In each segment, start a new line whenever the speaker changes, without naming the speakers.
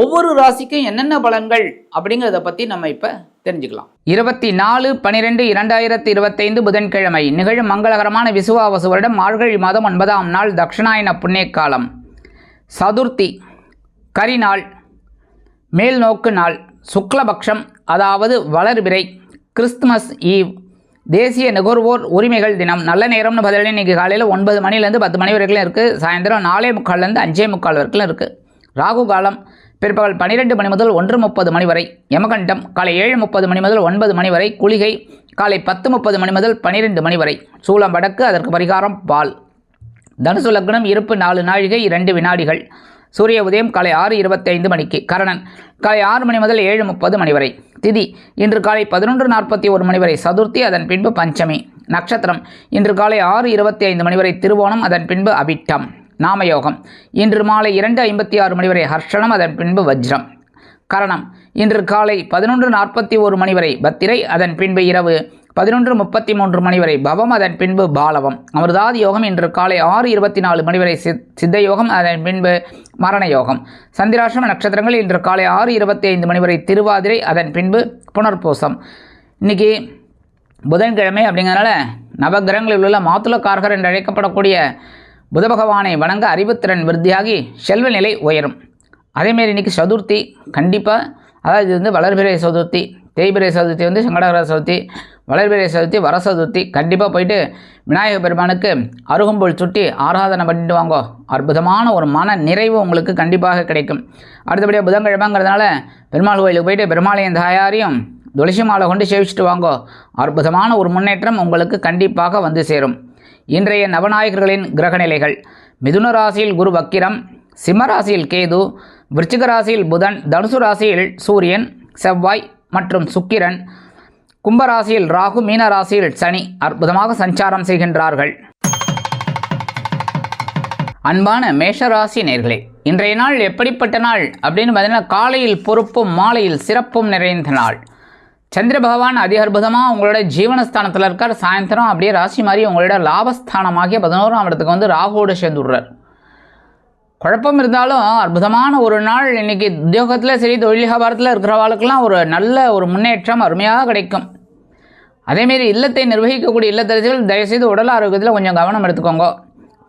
ஒவ்வொரு ராசிக்கும் என்னென்ன பலன்கள் அப்படிங்கிறத பற்றி நம்ம இப்போ தெரிஞ்சுக்கலாம். இருபத்தி நாலு பனிரெண்டு இரண்டாயிரத்தி இருபத்தைந்து புதன்கிழமை. நிகழும் மங்களகரமான விசுவாவசு வருடம் மார்கழி மாதம் ஒன்பதாம் நாள் தட்சிணாயன புண்ணியக்காலம் சதுர்த்தி கரிநாள் மேல் நோக்கு நாள் சுக்லபக்ஷம் அதாவது வளர்பிறை கிறிஸ்துமஸ் ஈவ் தேசிய நுகர்வோர் உரிமைகள் தினம். நல்ல நேரம்னு பதிலாக இன்றைக்கி காலையில் ஒன்பது மணிலேருந்து பத்து மணி வரைக்கும் இருக்குது சாயந்தரம் நாலே முக்கால்லேருந்து அஞ்சே முக்கால் வரைக்கும் இருக்குது ராகு காலம் பிற்பகல் பன்னிரெண்டு மணி முதல் ஒன்று முப்பது மணி வரை. யமகண்டம் காலை ஏழு முப்பது மணி முதல் ஒன்பது மணி வரை. குளிகை காலை பத்து முப்பது மணி முதல் பன்னிரெண்டு மணி வரை. சூளம் வடக்கு அதற்கு பரிகாரம் பால். தனுசு லக்னம் இருப்பு நாலு நாழிகை இரண்டு வினாடிகள். சூரிய உதயம் காலை ஆறு இருபத்தைந்து மணிக்கு. கரணன் காலை ஆறு மணி முதல் ஏழு முப்பது மணி வரை. திதி இன்று காலை பதினொன்று நாற்பத்தி ஒரு மணி வரை. சதுர்த்தி அதன் பின்பு பஞ்சமி. நட்சத்திரம் இன்று காலை ஆறு இருபத்தி ஐந்து மணி வரை. திருவோணம் அதன் பின்பு அவிட்டம். நாமயோகம். இன்று மாலை இரண்டு ஐம்பத்தி ஆறு மணி வரை ஹர்ஷனம் அதன் பின்பு வஜ்ரம். கரணம். இன்று காலை பதினொன்று நாற்பத்தி ஒரு மணி வரை பத்திரை அதன் பின்பு இரவு பதினொன்று முப்பத்தி மூன்று மணி வரை பவம் அதன் பின்பு பாலவம். அமிர்தாதி யோகம் இன்று காலை ஆறு இருபத்தி நாலு மணி வரை சித் சித்த யோகம் அதன் பின்பு மரண யோகம் சந்திராசிரம நட்சத்திரங்கள் இன்று காலை ஆறு இருபத்தி ஐந்து மணி வரை திருவாதிரை அதன் பின்பு புனர்பூசம். இன்னைக்கு புதன்கிழமை அப்படிங்கிறனால நவகிரகங்களில் உள்ள மாத்துளக்காரகர் என்று அழைக்கப்படக்கூடிய புத பகவானை வணங்க அறிவுத்திறன் விருத்தியாகி செல்வ நிலை உயரும். அதேமாரி இன்றைக்கி சதுர்த்தி கண்டிப்பாக அதாவது இது வந்து வளர்பிறை சதுர்த்தி தேய்பிறை சதுர்த்தி வந்து சங்கடகர சதுர்த்தி வளர்பிறை சதுர்த்தி வர சதுர்த்தி கண்டிப்பாக போயிட்டு விநாயகர் பெருமானுக்கு அருகம்புல் சுட்டி ஆராதனை பண்ணிட்டு வாங்கோ. அற்புதமான ஒரு மன நிறைவு உங்களுக்கு கண்டிப்பாக கிடைக்கும். அடுத்தபடியாக புதன்கிழமைங்கிறதுனால பெருமாள் கோயிலுக்கு போயிட்டு பெருமாளையும் தாயாரையும் துளசி மாலை கொண்டு சேவிச்சுட்டு வாங்கோ. அற்புதமான ஒரு முன்னேற்றம் உங்களுக்கு கண்டிப்பாக வந்து சேரும். இன்றைய நவநாயகர்களின் கிரகநிலைகள். மிதுன ராசியில் குரு வக்கிரம் சிம்மராசியில் கேது விருச்சிக ராசியில் புதன் தனுசு ராசியில் சூரியன் செவ்வாய் மற்றும் சுக்கிரன் கும்பராசியில் ராகு மீன ராசியில் சனி அற்புதமாக சஞ்சாரம் செய்கின்றார்கள். அன்பான மேஷராசி நேர்களே இன்றைய நாள் எப்படிப்பட்ட நாள் அப்படின்னு பார்த்தீங்கன்னா காலையில் பொறுப்பும் மாலையில் சிறப்பும் நிறைந்த நாள். சந்திர பகவான் அதி அற்புதமாக உங்களோட ஜீவனஸ்தானத்தில் இருக்கார். சாயந்தரம் அப்படியே ராசி மாதிரி உங்களோட லாபஸ்தானமாகிய பதினோராம் இடத்துக்கு வந்து ராகுவோடு சேர்ந்து விடுறார் குழப்பம் இருந்தாலும் அற்புதமான ஒரு நாள். இன்னைக்கு உத்தியோகத்தில் சரி தொழில் வியாபாரத்தில் இருக்கிறவாளுக்கெல்லாம் ஒரு நல்ல ஒரு முன்னேற்றம் அருமையாக கிடைக்கும். அதேமாரி இல்லத்தை நிர்வகிக்கக்கூடிய இல்லத்தரசிகள் தயவுசெய்து உடல் ஆரோக்கியத்தில் கொஞ்சம் கவனம் எடுத்துக்கோங்க.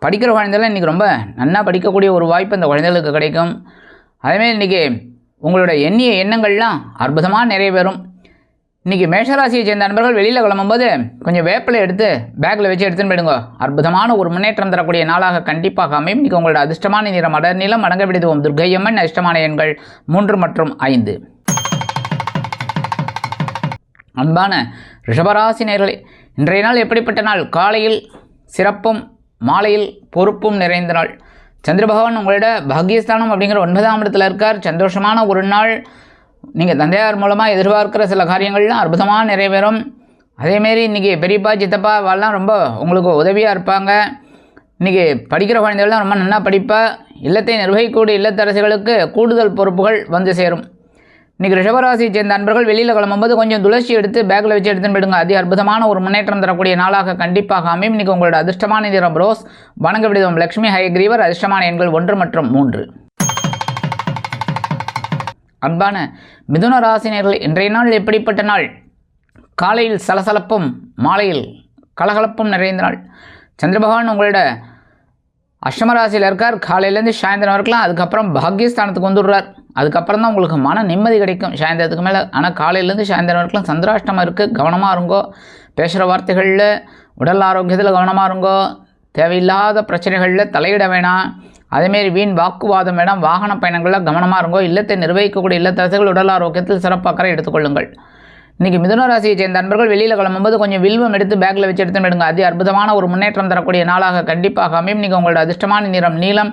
படிக்கிற குழந்தைகள் இன்றைக்கி ரொம்ப நன்னாக படிக்கக்கூடிய ஒரு வாய்ப்பு இந்த குழந்தைகளுக்கு கிடைக்கும். அதேமாரி இன்றைக்கி உங்களோட எண்ணிய எண்ணங்கள்லாம் அற்புதமாக நிறைவேறும். இன்றைக்கி மேஷராசியை சேர்ந்த நண்பர்கள் வெளியில் கிளம்பும்போது கொஞ்சம் வேப்பில் எடுத்து பேக்கில் வச்சு எடுத்துன்னு போயிடுங்க. அற்புதமான ஒரு முன்னேற்றம் தரக்கூடிய நாளாக கண்டிப்பாக அமையும். இன்றைக்கி உங்களோட அதிர்ஷ்டமான நிறம் அடர் நிலம் அடங்க விடுதுவோம் துர்க்கையம்மன் அதிர்ஷ்டமான எண்கள் மூன்று மற்றும் ஐந்து. அன்பான ரிஷபராசி நேர்களே இன்றைய நாள் எப்படிப்பட்ட நாள்? காலையில் சிறப்பும் மாலையில் பொறுப்பும் நிறைந்த நாள். சந்திர பகவான் உங்களோட பாக்யஸ்தானம் அப்படிங்கிற ஒன்பதாம் இடத்துல இருக்கார். சந்தோஷமான ஒரு நாள். நீங்கள் தந்தையார் மூலமாக எதிர்பார்க்கிற சில காரியங்கள்லாம் அற்புதமாக நிறைவேறும். அதேமாரி இன்றைக்கி பெரியப்பா சித்தப்பா அவெல்லாம் ரொம்ப உங்களுக்கு உதவியாக இருப்பாங்க. இன்றைக்கி படிக்கிற குழந்தைகள்லாம் ரொம்ப நல்லா படிப்பா. இல்லத்தை நிர்வகிக்கக்கூடிய இல்லத்தரசிகளுக்கு கூடுதல் பொறுப்புகள் வந்து சேரும். இன்றைக்கி ரிஷபராசியை சேர்ந்த நண்பர்கள் வெளியில் கிளம்பும்போது கொஞ்சம் துளசி எடுத்து பேக்கில் வச்சு எடுத்துன்னு போயிடுங்க. அதி அற்புதமான ஒரு முன்னேற்றம் தரக்கூடிய நாளாக கண்டிப்பாக அமையும். இன்றைக்கி உங்களோட அதிர்ஷ்டமான நிறம் ரோஸ் வணங்க விடுவோம் லக்ஷ்மி ஹயக்ரீவர் அதிர்ஷ்டமான எண்கள் ஒன்று மற்றும் மூன்று. அன்பான மிதுன ராசினியர்கள் இன்றைய நாள் எப்படிப்பட்ட நாள்? காலையில் சலசலப்பும் மாலையில் கலகலப்பும் நிறைந்த நாள். சந்திர பகவான் உங்களோட அஷ்டம ராசியில் இருக்கார். காலையிலேருந்து சாயந்தரம் இருக்கலாம் அதுக்கப்புறம் பாக்யஸ்தானத்துக்கு வந்துடுறார். அதுக்கப்புறம் தான் உங்களுக்கு மன நிம்மதி கிடைக்கும். சாயந்தரத்துக்கு மேலே ஆனால் காலையிலேருந்து சாயந்தரம் வரைக்கும் சந்திராஷ்டமம் இருக்குது கவனமாக இருங்கோ. பேசுகிற வார்த்தைகளில் உடல் ஆரோக்கியத்தில் கவனமாக இருங்கோ. தேவையில்லாத பிரச்சனைகளில் தலையிட வேணாம். அதேமாரி வீண் வாக்குவாதம் வேண்டாம் வாகன பயணங்களில் கவனமாக இருங்கோ. இல்லத்தை நிர்வகிக்கக்கூடிய இல்லத்தரசுகள் உடல் ஆரோக்கியத்தில் சிறப்பாக எடுத்துக்கொள்ளுங்கள் இன்றைக்கி மிதுன ராசியை சேர்ந்த நண்பர்கள் வெளியில் கிளம்பும்போது கொஞ்சம் வில்வம் எடுத்து பேக்கில் வச்சு எடுத்து விடுங்க அதி அற்புதமான ஒரு முன்னேற்றம் தரக்கூடிய நாளாக கண்டிப்பாக அமையும். நீங்கள் உங்களோட அதிர்ஷ்டமான நிறம் நீளம்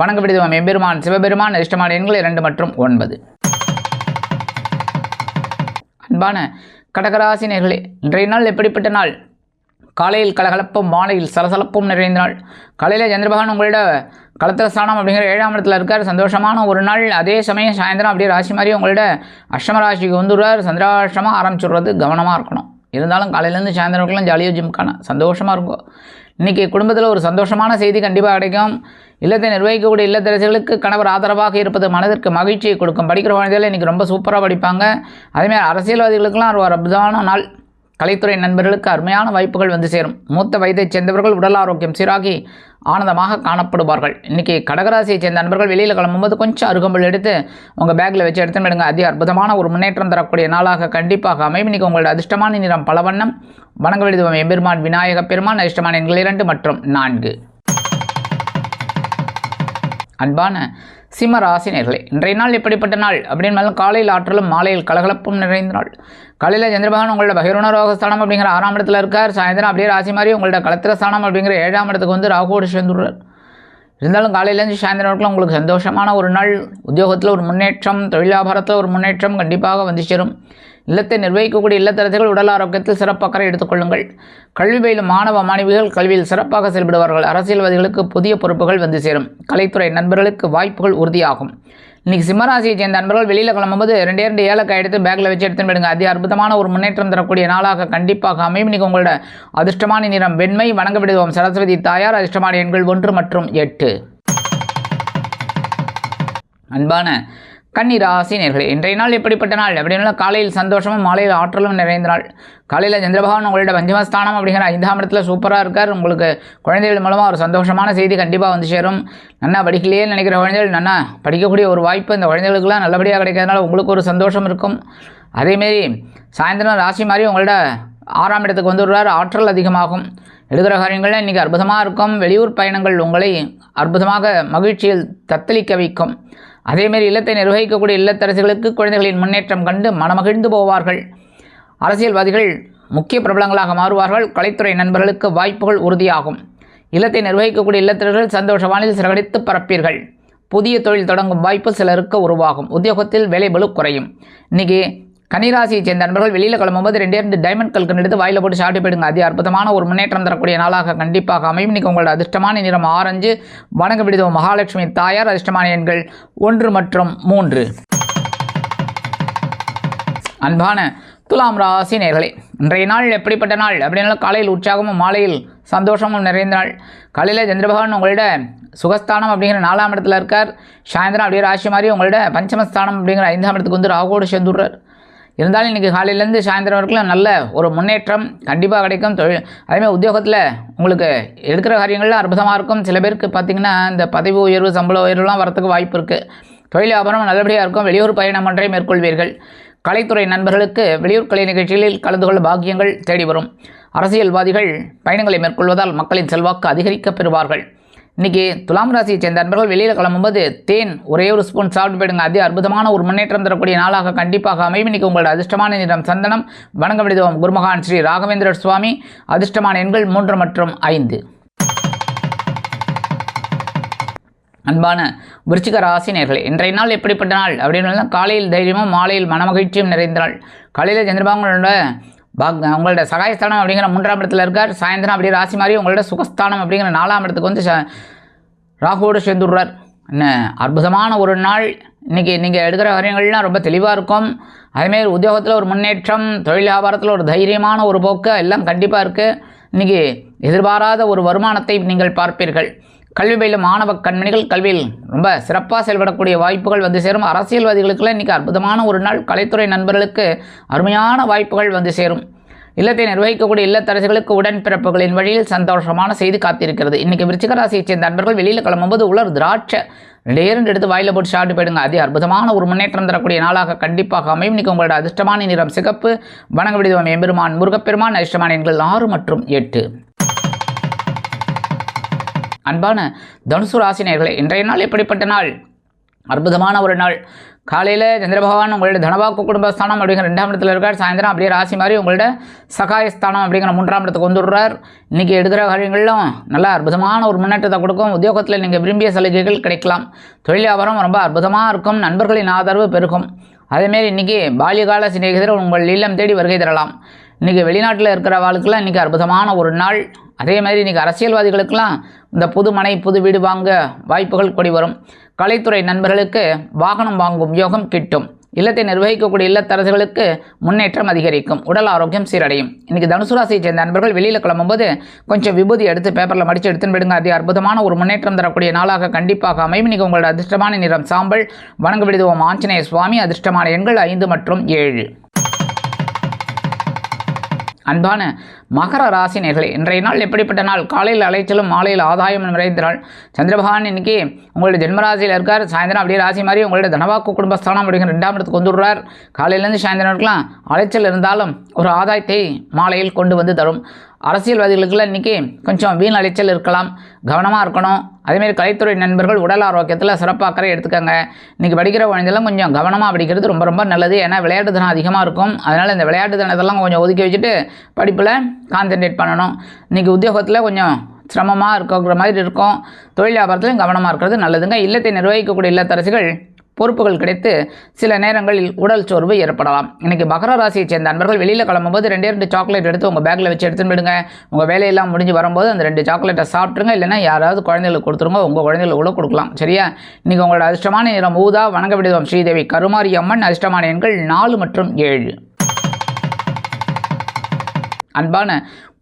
வணங்க விடுதவம் எம்பெருமான் சிவபெருமான் அதிர்ஷ்டமான எண்கள் இரண்டு மற்றும் ஒன்பது. அன்பான கடகராசி நேர்களே இன்றைய நாள் எப்படிப்பட்ட நாள்? காலையில் கலகலப்பும் மாலையில் சலசலப்பும் நிறைந்த நாள். காலையில் சந்திரபகவான் உங்களோட களத்திர ஸ்தானம் அப்படிங்கிற ஏழாம் இடத்துல இருக்கார். சந்தோஷமான ஒரு நாள். அதே சமயம் சாயந்தரம் அப்படியே ராசி மாதிரி உங்களோட அஷ்டம ராசிக்கு வந்துடுவார் சந்திராஷ்டமாக ஆரம்பிச்சுடுறது கவனமாக இருக்கணும். இருந்தாலும் காலையிலேருந்து சாயந்தரம் வரைக்கும் ஜாலியாக ஜிம்கான சந்தோஷமாக இருக்கும். இன்றைக்கி குடும்பத்தில் ஒரு சந்தோஷமான செய்தி கண்டிப்பாக கிடைக்கும். இல்லத்தை நிர்வகிக்கக்கூடிய இல்லத்தரசிகளுக்கு கணவர் ஆதரவாக இருப்பது மனதிற்கு மகிழ்ச்சியை கொடுக்கும். படிக்கிற குழந்தைகள் இன்றைக்கி ரொம்ப சூப்பராக படிப்பாங்க. அதேமாதிரி அரசியல்வாதிகளுக்கெல்லாம் ஒரு அற்புதமான நாள். கலைத்துறை நண்பர்களுக்கு அருமையான வாய்ப்புகள் வந்து சேரும். மூத்த வயதைச் சேர்ந்தவர்கள் உடல் ஆரோக்கியம் சீராகி ஆனந்தமாக காணப்படுவார்கள். இன்றைக்கி கடகராசியைச் சேர்ந்த நண்பர்கள் வெளியில் கிளம்பும்போது கொஞ்சம் அருகம்புல் எடுத்து உங்கள் பேக்கில் வச்சு எடுத்து விடுங்க அதி அற்புதமான ஒரு முன்னேற்றம் தரக்கூடிய நாளாக கண்டிப்பாக அமையும். இன்றைக்கி உங்களோட அதிர்ஷ்டமான நிறம் பலவண்ணம். வணங்க விடுதுவம் எம்பெருமான் விநாயக பெருமான் அதிர்ஷ்டமான எண்கள் இரண்டு மற்றும் நான்கு. அன்பான சிம்ம நேர்களே இன்றைய நாள் எப்படிப்பட்ட நாள்? அப்படின்னாலும் காலையில் ஆற்றலும் மாலையில் கலகலப்பும் நிறைந்த நாள். காலையில் சந்திரபகவான் உங்களோட பகிர்வன ரோகஸ்தானம் அப்படிங்கிற ஆறாம் இடத்துல இருக்கார். சாயந்தரம் அப்படியே ராசி மாதிரி உங்களோட கலத்திர ஸ்தானம் அப்படிங்கிற ஏழாம் இடத்துக்கு வந்து ராகுவோடு சேர்ந்துடுறார். இருந்தாலும் காலையிலேருந்து சாயந்தரம் வரைக்கும் உங்களுக்கு சந்தோஷமான ஒரு நாள். உத்தியோகத்தில் ஒரு முன்னேற்றம் தொழிலாபாரத்தில் ஒரு முன்னேற்றம் கண்டிப்பாக வந்து சேரும். இல்லத்தை நிர்வகிக்கக்கூடிய இல்லத்தரசிகள் உடல் ஆரோக்கியத்தில் சிறப்பாக எடுத்துக்கொள்ளுங்கள் கல்வி பயிலும் மாணவ மாணவிகள் கல்வியில் சிறப்பாக செயல்படுவார்கள். அரசியல்வாதிகளுக்கு புதிய பொறுப்புகள் வந்து சேரும். கலைத்துறை நண்பர்களுக்கு வாய்ப்புகள் உறுதியாகும். இன்றைக்கி சிம்மராசியை சேர்ந்த நண்பர்கள் வெளியில் கிளம்பும்போது ரெண்டே ரெண்டு ஏலக்காய் எடுத்து பேக்கில் வச்சு எடுத்துன்னு விடுங்க அதி அற்புதமான ஒரு முன்னேற்றம் தரக்கூடிய நாளாக கண்டிப்பாக அமையும். இன்றைக்கி உங்களோட அதிர்ஷ்டமான நிறம் வெண்மை வணங்க விடுவோம். சரஸ்வதி தாயார் அதிர்ஷ்டமான எண்கள் ஒன்று மற்றும் எட்டு. அன்பான கன்னிராசி நேர்களே இன்றைய நாள் எப்படிப்பட்ட நாள்? அப்படின்னா காலையில் சந்தோஷமும் மாலையில் ஆற்றலும் நிறைந்த நாள். காலையில் சந்திரபகவான் உங்களோட பஞ்சமஸ்தானம் அப்படிங்கிற ஐந்தாம் இடத்துல சூப்பராக இருக்கார். உங்களுக்கு குழந்தைகள் மூலமாக ஒரு சந்தோஷமான செய்தி கண்டிப்பாக வந்து சேரும். நன்னா படிக்கலையே நினைக்கிற குழந்தைகள் நன்னா படிக்கக்கூடிய ஒரு வாய்ப்பு இந்த குழந்தைகளுக்கெல்லாம் நல்லபடியாக கிடைக்கிறதுனால உங்களுக்கு ஒரு சந்தோஷம் இருக்கும். அதேமாரி சாயந்தரம் ராசி மாதிரி உங்களோட ஆறாம் இடத்துக்கு வந்துடுறார். ஆற்றல் அதிகமாகும். எடுக்கிற காரியங்களில் இன்றைக்கி அற்புதமாக இருக்கும். வெளியூர் பயணங்கள் உங்களை அற்புதமாக மகிழ்ச்சியில் தத்தளிக்க வைக்கும். அதேமாரி இல்லத்தை நிர்வகிக்கக்கூடிய இல்லத்தரசிகளுக்கு குழந்தைகளின் முன்னேற்றம் கண்டு மனமகிழ்ந்து போவார்கள். அரசியல்வாதிகள் முக்கிய பிரபலங்களாக மாறுவார்கள். கலைத்துறை நண்பர்களுக்கு வாய்ப்புகள் உறுதியாகும். இல்லத்தை நிர்வகிக்கக்கூடிய இல்லத்தர்கள் சந்தோஷ வானில் சிறகடித்து பரப்பீர்கள். புதிய தொழில் தொடங்கும் வாய்ப்பு சிலருக்கு உருவாகும். உத்தியோகத்தில் வேலை குறையும். இன்றைக்கி கன்னிராசியை சேர்ந்த நண்பர்கள் வெளியில் கிளம்பும்போது ரெண்டே ரெண்டு டைமண்ட் கல்கன் எடுத்து வாயில் போட்டு சாப்பிட்டு போயிடுங்க. அதி அற்புதமான ஒரு முன்னேற்றம் தரக்கூடிய நாளாக கண்டிப்பாக அமையும். இன்றைக்கி உங்களோட அதிர்ஷ்டமான நிறம் ஆரஞ்சு. வணங்க விடுதோம் மகாலட்சுமி தாயார் அதிர்ஷ்டமான எண்கள் ஒன்று மற்றும் மூன்று. அன்பான துலாம் ராசி நேர்களே இன்றைய நாள் எப்படிப்பட்ட நாள்? அப்படின்னா காலையில் உற்சாகமும் மாலையில் சந்தோஷமும் நிறைந்த நாள். காலையில் சந்திரபகவான் உங்களோட சுகஸ்தானம் அப்படிங்கிற நாலாம் இடத்துல இருக்கார். சாயந்தரம் அப்படியே ராசி மாதிரி உங்களோட பஞ்சமஸ்தானம் அப்படிங்கிற ஐந்தாம் இடத்துக்கு வந்து ராகுவோடு சேர்ந்துடுறார். இருந்தாலும் இன்றைக்கி காலையிலேருந்து சாயந்தரம் வரைக்கும் நல்ல ஒரு முன்னேற்றம் கண்டிப்பாக கிடைக்கும். தொழில் அதேமாதிரி உத்தியோகத்தில் உங்களுக்கு எடுக்கிற காரியங்கள்லாம் அற்புதமாக இருக்கும். சில பேருக்கு பார்த்திங்கன்னா இந்த பதவி உயர்வு சம்பள உயர்வுலாம் வரத்துக்கு வாய்ப்பு இருக்குது தொழில் வியாபாரம் நல்லபடியாக இருக்கும். வெளியூர் பயணம் ஒன்றை மேற்கொள்வீர்கள். கலைத்துறை நண்பர்களுக்கு வெளியூர் கலை நிகழ்ச்சிகளில் கலந்து கொள்ள பாக்கியங்கள் தேடி வரும். அரசியல்வாதிகள் பயணங்களை மேற்கொள்வதால் மக்களின் செல்வாக்கு அதிகரிக்க பெறுவார்கள். இன்றைக்கி துலாம் ராசியை சேர்ந்த நண்பர்கள் வெளியில் கிளம்பும்போது தேன் ஒரே ஒரு ஸ்பூன் சாப்பிட்டு போயிடுங்க. அதே அற்புதமான ஒரு முன்னேற்றம் தரக்கூடிய நாளாக கண்டிப்பாக அமையும். இன்றைக்கி உங்களோட அதிர்ஷ்டமான நிறம் சந்தனம் வணங்க விடுதோம் குருமகான் ஸ்ரீ ராகவேந்திர சுவாமி அதிர்ஷ்டமான எண்கள் மூன்று மற்றும் ஐந்து. அன்பான விருச்சிக ராசி இன்றைய நாள் எப்படிப்பட்ட நாள்? அப்படின்னு காலையில் தைரியமும் மாலையில் மனமகிழ்ச்சியும் நிறைந்த நாள். காலையில் சந்திரபாங்களோட பாக் உங்களோட சகாயஸ்தானம் அப்படிங்கிற மூன்றாம் இடத்துல இருக்கார். சாயந்தரம் அப்படியே ராசி மாதிரி உங்களோட சுகஸ்தானம் அப்படிங்கிற நாலாம் இடத்துக்கு வந்து ராகுவோடு சேர்ந்துடுறார். என்ன அற்புதமான ஒரு நாள். இன்றைக்கி நீங்கள் எடுக்கிற காரியங்கள்லாம் ரொம்ப தெளிவாக இருக்கும். அதேமாரி உத்தியோகத்தில் ஒரு முன்னேற்றம் தொழில் வியாபாரத்தில் ஒரு தைரியமான ஒரு போக்கு எல்லாம் கண்டிப்பாக இருக்குது இன்றைக்கி எதிர்பாராத ஒரு வருமானத்தை நீங்கள் பார்ப்பீர்கள். கல்வி பயிலும் மாணவ கண்மணிகள் கல்வியில் ரொம்ப சிறப்பாக செயல்படக்கூடிய வாய்ப்புகள் வந்து சேரும். அரசியல்வாதிகளுக்கெல்லாம் இன்றைக்கி அற்புதமான ஒரு நாள். கலைத்துறை நண்பர்களுக்கு அருமையான வாய்ப்புகள் வந்து சேரும். இல்லத்தை நிர்வகிக்கக்கூடிய இல்லத்தரசிகளுக்கு உடன்பிறப்புகளின் வழியில் சந்தோஷமான செய்தி காத்திருக்கிறது. இன்றைக்கி விருச்சிக ராசியை சேர்ந்த நண்பர்கள் வெளியில் கிளம்பும்போது உலர் திராட்சை ரெண்டே எடுத்து வாயில் போட்டு ஷாட்டு போயிடுங்க. அது அற்புதமான ஒரு முன்னேற்றம் தரக்கூடிய நாளாக கண்டிப்பாக அமையும். இன்றைக்கி உங்களோட அதிர்ஷ்டமான நிறம் சிகப்பு. வணங்க விடுதம் எம்பெருமான் முருகப்பெருமான் அதிர்ஷ்டமான எண்கள் ஆறு மற்றும் எட்டு. அன்பான தனுசு ராசினியர்களே இன்றைய நாள் எப்படிப்பட்ட நாள்? அற்புதமான ஒரு நாள். காலையில் சந்திரபகவான் உங்களோட தனவாக்கு குடும்பஸ்தானம் அப்படிங்கிற ரெண்டாம் இடத்துல இருக்கார். சாயந்தரம் அப்படியே ராசி மாதிரி உங்களோட சகாயஸ்தானம் அப்படிங்கிற மூன்றாம் இடத்துக்கு வந்துடுறார். இன்றைக்கி எடுக்கிற காரியங்களும் நல்ல அற்புதமான ஒரு முன்னேற்றத்தை கொடுக்கும். உத்தியோகத்தில் நீங்கள் விரும்பிய சலுகைகள் கிடைக்கலாம். தொழில் வியாபாரம் ரொம்ப அற்புதமாக இருக்கும். நண்பர்களின் ஆதரவு பெருகும். அதேமாரி இன்றைக்கி பால்யகால சிநேகிதர் உங்கள் இல்லம் தேடி வருகை தரலாம். இன்றைக்கி வெளிநாட்டில் இருக்கிற வாழ்க்கெல்லாம் இன்றைக்கி அற்புதமான ஒரு நாள். அதே மாதிரி இன்றைக்கி அரசியல்வாதிகளுக்கெல்லாம் இந்த புது மனை புது வீடு வாங்க வாய்ப்புகள் கொடி வரும். கலைத்துறை நண்பர்களுக்கு வாகனம் வாங்கும் யோகம் கிட்டும். இல்லத்தை நிர்வகிக்கக்கூடிய இல்லத்தரசுகளுக்கு முன்னேற்றம் அதிகரிக்கும். உடல் ஆரோக்கியம் சீரடையும். இன்றைக்கி தனுசு ராசியை சேர்ந்த நண்பர்கள் வெளியில் கிளம்பும்போது கொஞ்சம் விபூதி எடுத்து பேப்பரில் மடித்து எடுத்துன்னு விடுங்க அதி அற்புதமான ஒரு முன்னேற்றம் தரக்கூடிய நாளாக கண்டிப்பாக அமையும். இன்றைக்கி உங்களோட அதிர்ஷ்டமான நிறம் சாம்பல். வணங்க விடுவோம். ஆஞ்சநேய சுவாமி அதிர்ஷ்டமான எண்கள் ஐந்து மற்றும் ஏழு. அன்பான மகர ராசி நேர்களை இன்றைய நாள் எப்படிப்பட்ட நாள்? காலையில் அலைச்சலும் மாலையில் ஆதாயம் நிறைந்த நாள் சந்திரபகவான் இன்னைக்கு உங்களுடைய ஜென்மராசியில் இருக்கார். சாயந்தரம் அப்படியே ராசி மாதிரி உங்களுடைய தனவாக்கு குடும்பஸ்தானம் அப்படிங்கிற ரெண்டாம் இடத்துக்கு வந்துடுறார். காலையிலேருந்து சாயந்தரம் இருக்கலாம் அலைச்சல் இருந்தாலும் ஒரு ஆதாயத்தை மாலையில் கொண்டு வந்து தரும். அரசியல்வாதிகளுக்குலாம் இன்றைக்கி கொஞ்சம் வீண் அலைச்சல் இருக்கலாம். கவனமாக இருக்கணும். அதேமாரி கலைத்துறை நண்பர்கள் உடல் ஆரோக்கியத்தில் சிறப்பாக அக்கறை எடுத்துக்கோங்க. இன்றைக்கி படிக்கிற குழந்தைலாம் கொஞ்சம் கவனமாக படிக்கிறது ரொம்ப ரொம்ப நல்லது. ஏன்னா விளையாட்டு தினம் அதிகமாக இருக்கும். அதனால் இந்த விளையாட்டு தினத்தெல்லாம் கொஞ்சம் ஒதுக்கி வச்சுட்டு படிப்பில் கான்சென்ட்ரேட் பண்ணணும். இன்றைக்கி உத்தியோகத்தில் கொஞ்சம் சிரமமாக இருக்கிற மாதிரி இருக்கும். தொழில் வியாபாரத்திலையும் கவனமாக இருக்கிறது நல்லதுங்க. இல்லத்தை நிர்வகிக்கக்கூடிய இல்லத்தரசிகள் பொறுப்புகள் கிடைத்து சில நேரங்களில் உடல் சோர்வு ஏற்படலாம். இன்றைக்கி மகர ராசியை சேர்ந்த நண்பர்கள் வெளியில் கிளம்பும்போது ரெண்டே ரெண்டு சாக்லேட் எடுத்து உங்கள் பேக்கில் வச்சு எடுத்துன்னு விடுங்க உங்கள் வேலையெல்லாம் முடிஞ்சு வரும்போது அந்த ரெண்டு சாக்லேட்டை சாப்பிட்ருங்க இல்லைன்னா யாராவது குழந்தைகளுக்கு கொடுத்துருங்க. உங்கள் குழந்தைகளுக்கு கூட கொடுக்கலாம். சரியா? இன்றைக்கி உங்களோட அதிர்ஷ்டமான நிறம் ஊதா வணங்க விடுவோம் ஸ்ரீதேவி. கருமாரி அம்மன் அதிர்ஷ்டமான எண்கள் நாலு மற்றும் ஏழு. அன்பான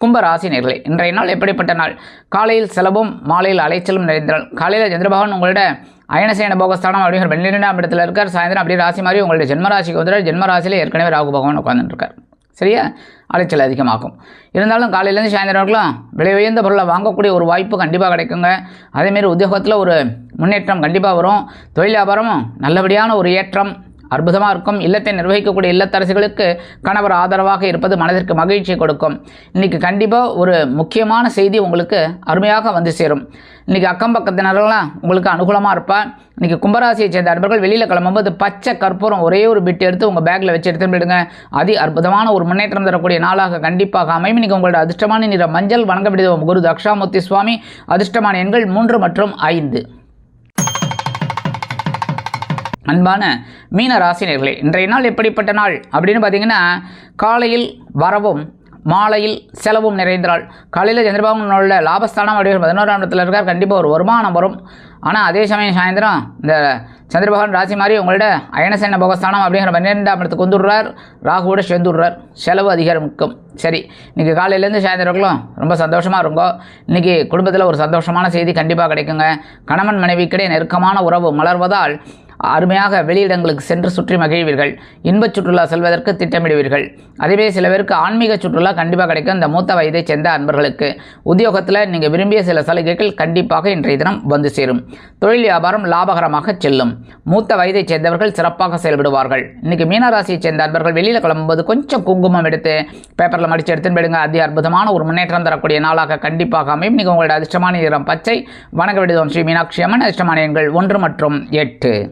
கும்ப ராசினியர்களே இன்றைய நாள் எப்படிப்பட்ட நாள்? காலையில் செலவும் மாலையில் அலைச்சலும் நிறைந்த நாள். காலையில் சந்திரபகவான் உங்களோட அயனசேன போகஸ்தானம் அப்படிங்கிற பன்னிரெண்டாம் இடத்துல இருக்கார். சாயந்தரம் அப்படியே ராசி மாதிரி உங்களுடைய ஜென்மராசிக்கு வந்து ஜென்மராசியில் ஏற்கனவே ராகு பகவான் உட்காந்துருக்கார் சரியா? அலைச்சல் அதிகமாகும். இருந்தாலும் காலையிலேருந்து சாயந்தரம் வரைக்கும் விலை உயர்ந்த பொருளை வாங்கக்கூடிய ஒரு வாய்ப்பு கண்டிப்பாக கிடைக்குங்க. அதேமாரி உத்தியோகத்தில் ஒரு முன்னேற்றம் கண்டிப்பாக வரும். தொழில் வியாபாரமும் நல்லபடியான ஒரு ஏற்றம். அற்புதமாக இருக்கும். இல்லத்தை நிர்வகிக்கக்கூடிய இல்லத்தரசிகளுக்கு கணவர் ஆதரவாக இருப்பது மனதிற்கு மகிழ்ச்சி கொடுக்கும். இன்றைக்கி கண்டிப்பாக ஒரு முக்கியமான செய்தி உங்களுக்கு அருமையாக வந்து சேரும். இன்றைக்கி அக்கம் பக்கத்தினரெல்லாம் உங்களுக்கு அனுகூலமாக இருப்பா. இன்றைக்கி கும்பராசியை சேர்ந்த அன்பர்கள் வெளியில் கிளம்பும்போது பச்சை கற்பூரம் ஒரே ஒரு பிட் எடுத்து உங்கள் பேக்கில் வச்சு எடுத்து போயிடுங்க. அதி அற்புதமான ஒரு முன்னேற்றம் தரக்கூடிய நாளாக கண்டிப்பாக அமையும். இன்றைக்கி உங்களோட அதிர்ஷ்டமான நிற மஞ்சள் வணங்க விடுவோம் குரு தக்ஷாமூர்த்தி சுவாமி. அதிர்ஷ்டமான எண்கள் மூன்று மற்றும் ஐந்து. அன்பான மீன ராசினியர்களே இன்றைய நாள் எப்படிப்பட்ட நாள்? அப்படின்னு பார்த்தீங்கன்னா காலையில் வரவும் மாலையில் செலவும் நிறைந்தாள் காலையில் காலையில் உள்ள லாபஸ்தானம் அப்படிங்கிற பதினோராம் இடத்துல இருக்கார். கண்டிப்பாக ஒரு வருமானம் வரும். ஆனால் அதே சமயம் சாயந்தரம் இந்த சந்திரபகவான் ராசி மாதிரி உங்களோட அயனசேன போகஸ்தானம் அப்படிங்கிற பன்னிரெண்டாம் இடத்துக்கு வந்துடுறார். ராகுவோட சேர்ந்துடுறார் செலவு அதிகரிக்கும் சரி இன்றைக்கி காலையிலேருந்து சாயந்தரங்களும் ரொம்ப சந்தோஷமாக இருக்கும் இன்றைக்கி குடும்பத்தில் ஒரு சந்தோஷமான செய்தி கண்டிப்பாக கிடைக்குங்க. கணவன் மனைவிக்கிடையே நெருக்கமான உறவு மலர்வதால் அருமையாக வெளியிடங்களுக்கு சென்று சுற்றி மகிழ்வீர்கள். இன்பச் சுற்றுலா செல்வதற்கு திட்டமிடுவீர்கள். அதுவே சில பேருக்கு ஆன்மீக சுற்றுலா கண்டிப்பாக கிடைக்கும். இந்த மூத்த வயதைச் சேர்ந்த அன்பர்களுக்கு உத்தியோகத்தில் நீங்கள் விரும்பிய சில சலுகைகள் கண்டிப்பாக இன்றைய தினம் வந்து சேரும். தொழில் வியாபாரம் லாபகரமாக செல்லும். மூத்த வயதைச் சேர்ந்தவர்கள் சிறப்பாக செயல்படுவார்கள். இன்றைக்கி மீனராசியைச் சேர்ந்த அன்பர்கள் வெளியில் கிளம்பும்போது கொஞ்சம் குங்குமம் எடுத்து பேப்பரில் மடித்து எடுத்துன்னு போயிடுங்க. அதி அற்புதமான ஒரு முன்னேற்றம் தரக்கூடிய நாளாக கண்டிப்பாக அமையும். நீங்கள் உங்களோட அதிர்ஷ்டமான நிறம் பச்சை. வணக்க விடுதோம் ஸ்ரீ மீனாட்சி அம்மன். அதிர்ஷ்டமான எண்கள் ஒன்று மற்றும் எட்டு.